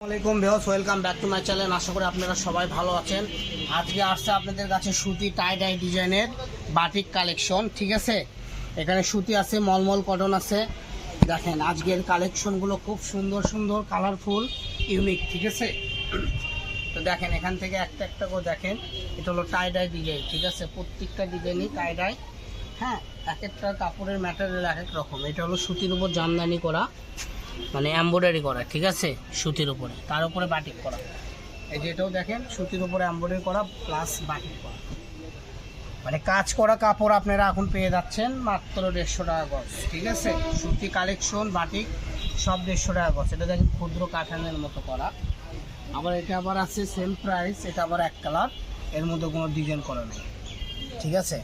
আসসালামাইকুম বেহস welcome back to my channel. আশা করি আপনারা সবাই ভালো আছেন। আজকে আসছে আপনাদের কাছে সুতি টাই ডাই ডিজাইনের বাটিক কালেকশন ঠিক আছে? এখানে সুতি আছে, মলমল কটন আছে। দেখেন, আজকের কালেকশনগুলো খুব সুন্দর সুন্দর কালারফুল ইউনিক ঠিক আছে? তো দেখেন, এখান থেকে একটা একটা করে দেখেন। এটা হলো টাই ডাই ডিজাইন ঠিক আছে? প্রত্যেকটা ডিজাইনই টাই ডাই হ্যাঁ? এক একটা কাপড়ের ম্যাটেরিয়াল এক এক রকম। এটা হলো সুতির উপর জামদানি করা। মানে এমব্রয়ডারি করা, ঠিক আছে? সুতির উপরে। তার উপরে বাটিক করা। এই যে এটাও দেখেন, সুতির উপরে এমব্রয়ডারি করা প্লাস বাটিক করা। মানে কাজ করা কাপড় আপনারা এখন পেয়ে যাচ্ছেন মাত্র দেড়শো টাকা গজ, ঠিক আছে? সুতি কালেকশন বাটিক সব দেড়শো টাকা গজ। এটা দেখেন, ক্ষুদ্র কাঠানের মতো করা। আবার এটা আবার আছে সেম প্রাইস এটা আবার এক কালারের মধ্যে কোনো ডিজাইন করা নেই, ঠিক আছে?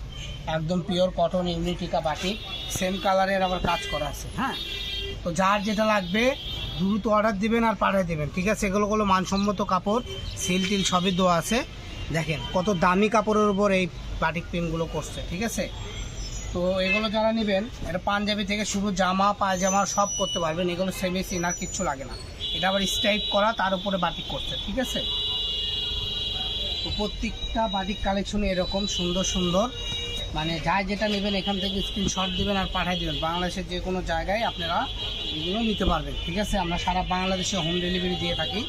একদম pure cotton Unitika batik same কালারের আবার কাজ করা আছে হ্যাঁ? তো যার যেটা লাগবে, দ্রুত অর্ডার দেবেন আর পাঠিয়ে দেবেন, ঠিক আছে? এগুলো হলো মানসম্মত কাপড় সিল টিল সবই দেওয়া আছে। দেখেন, কত দামি কাপড়ের উপর এই বাটিক প্রিন্টগুলো করছে, ঠিক আছে? তো এগুলো যারা নেবেন, এটা পাঞ্জাবি থেকে শুরু জামা, পায়জামা সব করতে পারবেন। এগুলো সেমি সিনার কিচ্ছু লাগে না। এটা আবার স্ট্রাইপ করা, তার উপরে বাটিক করছে, ঠিক আছে? তো প্রত্যেকটা বাটিক কালেকশন এরকম, সুন্দর সুন্দর। মানে যাই যেটা নেবেন এখান থেকে স্ক্রিনশট দিবেন আর পাঠিয়ে দেবেন। বাংলাদেশের যে কোনো জায়গায় আপনারা এগুলো নিতে পারবেন, ঠিক আছে? আমরা সারা বাংলাদেশে হোম ডেলিভারি দিয়ে থাকি।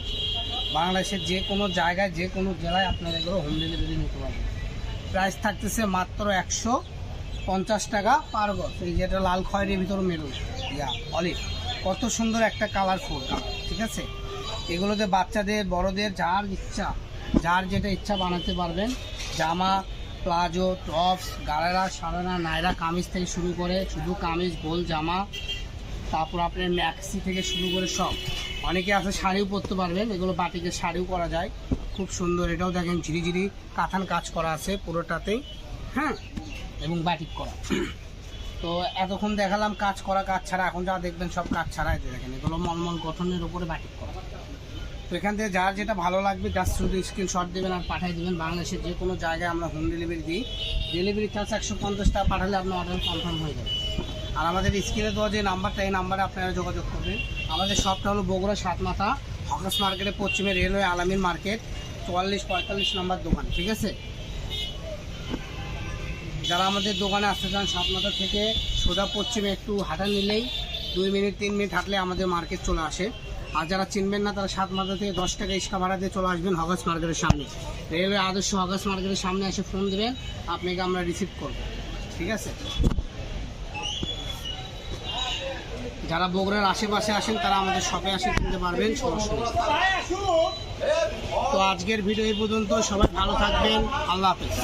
বাংলাদেশের যে কোনো জায়গায়, যে কোনো জেলায় আপনারা এগুলো হোম ডেলিভারি নিতে পারবেন। প্রাইস থাকতেছে মাত্র একশো পঞ্চাশ টাকা পার এই যেটা লাল খয়েরির ভিতরে মেরুন ইয়া অলিভ কত সুন্দর একটা কালারফুল ঠিক আছে? এগুলোতে বাচ্চাদের, বড়দের যার ইচ্ছা, যার যেটা ইচ্ছা বানাতে পারবেন। জামা প্লাজো, টপস গাড়ারা সারানা নায়রা, কামিজ থেকে শুরু করে শুধু কামিজ, গোল জামা, তারপর আপনার ম্যাক্সি থেকে শুরু করে সব। অনেকে আছে শাড়িও পরতে পারবেন, এগুলো বাটিকে শাড়িও করা যায়। খুব সুন্দর, এটাও দেখেন ঝিরিঝিরি কাঁথান কাজ করা আছে পুরোটাতেই হ্যাঁ? এবং বাটিক করা। তো এতক্ষণ দেখালাম কাজ করা, কাজ ছাড়া। এখন যা দেখবেন সব কাজ ছাড়াই দেখেন, এগুলো মলমল গঠনের উপরে বাটিক করা। তো এখান থেকে যার যেটা ভালো লাগবে জাস্ট শুধু স্ক্রিনশট দেবেন আর পাঠিয়ে দেবেন। বাংলাদেশের যে কোনো জায়গায় আমরা হোম ডেলিভারি দিই। ডেলিভারি চার্জ একশো পঞ্চাশ টাকা পাঠালে আপনার অর্ডার কনফার্ম হয়ে যাবে। আর আমাদের স্ক্রিনে দেওয়া যে নাম্বারটা এই নাম্বারে আপনারা যোগাযোগ করবেন। আমাদের শপটা হলো বগুড়া সাতমাথা হকাস মার্কেটের পশ্চিমে রেলওয়ে আলামিন মার্কেট চুয়াল্লিশ পঁয়তাল্লিশ নাম্বার দোকান, ঠিক আছে? যারা আমাদের দোকানে আসতে চান সাতমাথা থেকে সোজা পশ্চিমে একটু হাঁটা নিলেই দুই মিনিট, তিন মিনিট হাঁটলে আমাদের মার্কেট চলে আসে। আর যারা চিনবেন না, তারা সাতমাথা থেকে দশ টাকা ইস্কা ভাড়া দিয়ে চলে আসবেন হগাস মার্কেটের সামনে। রেলওয়ে আদর্শ হগাস মার্কেটের সামনে এসে ফোন দেবেন, আপনাকে আমরা রিসিভ করব। ঠিক আছে? যারা বগুড়ার আশেপাশে আসেন, তারা আমাদের শপে আসে কিনতে পারবেন সরাসরি তো আজকের ভিডিও এই পর্যন্ত, সবাই ভালো থাকবেন, আল্লাহ হাফেজ।